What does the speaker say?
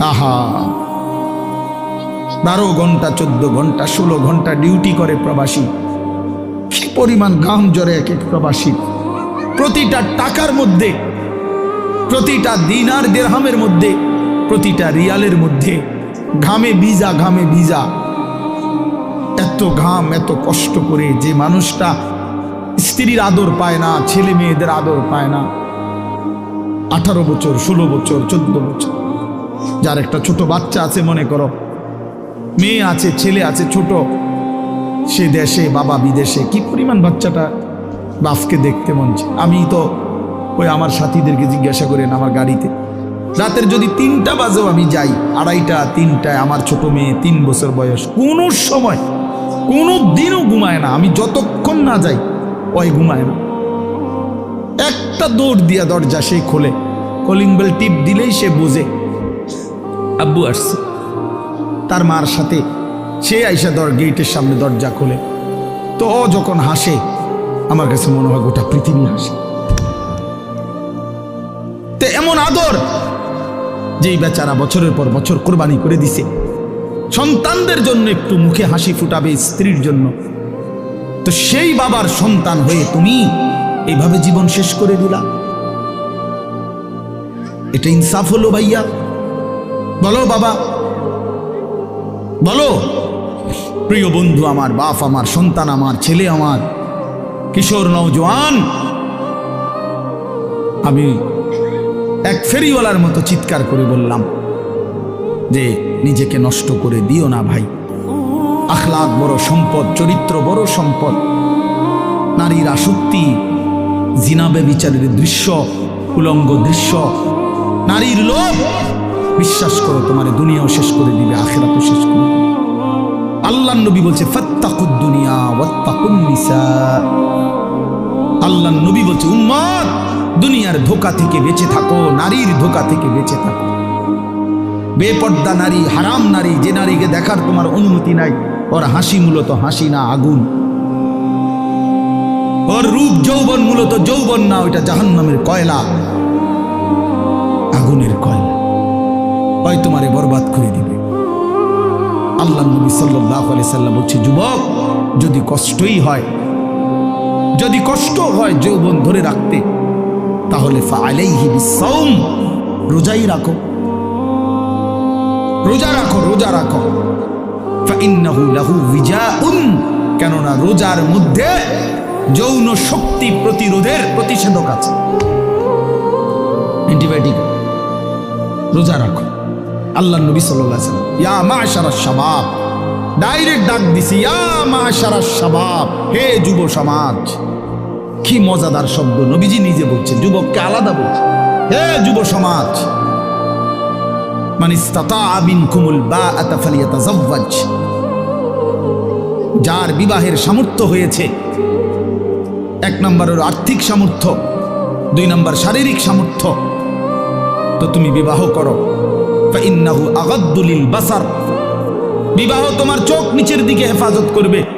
আহা। বারো ঘণ্টা, চোদ্দ ঘণ্টা, ষোলো ঘণ্টা ডিউটি করে প্রবাসী। কি পরিমাণ গাম জ্বরে এক এক প্রবাসী। প্রতিটা টাকার মধ্যে, প্রতিটা দিনার দেড়হামের মধ্যে, প্রতিটা রিয়ালের মধ্যে, ঘামে ভিজা ঘামে ভিজা। এত ঘাম, এত কষ্ট করে যে মানুষটা স্ত্রীর আদর পায় না, ছেলে মেয়েদের আদর পায় না। আঠারো বছর, ষোলো বছর, চোদ্দ বছর। যার একটা ছোট বাচ্চা আছে, মনে করো। মেয়ে আছে, ছেলে আছে, ছোট। সে দেশে, বাবা বিদেশে, কি পরিমাণ বাচ্চাটা বাপকে দেখতে মন আমি তো ওই আমার সাথীদেরকে জিজ্ঞাসা করেন আমার গাড়িতে। রাতের যদি তিনটা বাজেও আমি যাই, আড়াইটা, তিনটায় আমার ছোট মেয়ে তিন বছর বয়স, কোনো সময়, কোনো দিনও ঘুমায় না। আমি যতক্ষণ না যাই, ওই ঘুমায় না। একটা দৌড় দিয়া দরজা সেই খোলে। কলিং বেল টিপ দিলেই সে বোঝে আব্বু আসছে। তার মার সাথে সে আইসা দর গেটের সামনে দরজা খোলে। তো ও যখন হাসে, আমার কাছে মনে হয় গোটা পৃথিবী হাসে। তে এমন আদর, যেই বেচারা বছরের পর বছর কোরবানি করে দিছে। সন্তানদের জন্য একটু মুখে হাসি ফুটাবে স্ত্রীর জন্য। তো সেই বাবার সন্তান হয়ে তুমি এইভাবে জীবন শেষ করে দিলা? এটা ইনসাফ হলো ভাইয়া। বলো বাবা। বলো। প্রিয় বন্ধু, আমার বাপ, আমার সন্তান, আমার ছেলে, আমার কিশোর নৌজওয়ান আমি এক ফেরিওয়ালার মতো চিৎকার করে বললাম যে, নিজেকে নষ্ট করে দিও না ভাই। আখলাক বড় সম্পদ, চরিত্র বড় সম্পদ। নারীর আসক্তি জিনাবে বিচারের দৃশ্য, উলঙ্গ দৃশ্য। নারীর লোভ বিশ্বাস করো, তোমার দুনিয়াও শেষ করে দিবে, আখেরাতও শেষ করে দিবে। আল্লাহ নবী বলছে, ফাত্তাকুদ দুনিয়া ওয়াত্তাকুন নিসা। আল্লাহ নবী বলছে, উম্মত, দুনিয়ার ধোকা থেকে বেঁচে থাকো, নারীর ধোকা থেকে বেঁচে থাকো। বেপর্দা নারী, হারাম নারী, যে নারীকে দেখার তোমার অনুমতি নাই, ওর হাসি মূলত হাসি না আগুন। ওর রূপ যৌবন মূলত যৌবন না, ওইটা জাহান্নামের কয়লা। আগুনের কয়লা। হয় তোমারে বরবাদ করে দিবে। আল্লাহ নবী সাল্লাহ সাল্লাম বলছে, যুবক, যদি কষ্টই হয়, যদি কষ্ট হয় যৌবন ধরে রাখতে, তাহলে রোজাই রাখো। রোজা রাখো রোজা রাখো। কেননা রোজার মধ্যে যৌন শক্তি প্রতিরোধের প্রতিষেধক আছে। অ্যান্টিবায়োটিক রোজা রাখো। আল্লাহ নবী ওয়াসাল্লাম ইয়া মাশারা শাবাব। ডাইরেক্ট ডাক দিছি, ইয়া মাশারা শাবাব, হে যুব সমাজ, কি মজাদার শব্দ, নবীজি নিজে বলছেন, যুবককে আলাদা বলছে হে যুব সমাজ, মান যার বিবাহের সামর্থ্য হয়েছে, এক নম্বর আর্থিক সামর্থ্য, দুই নম্বর শারীরিক সামর্থ্য, তো তুমি বিবাহ করো। বিবাহ তোমার চোখ নিচের দিকে হেফাজত করবে।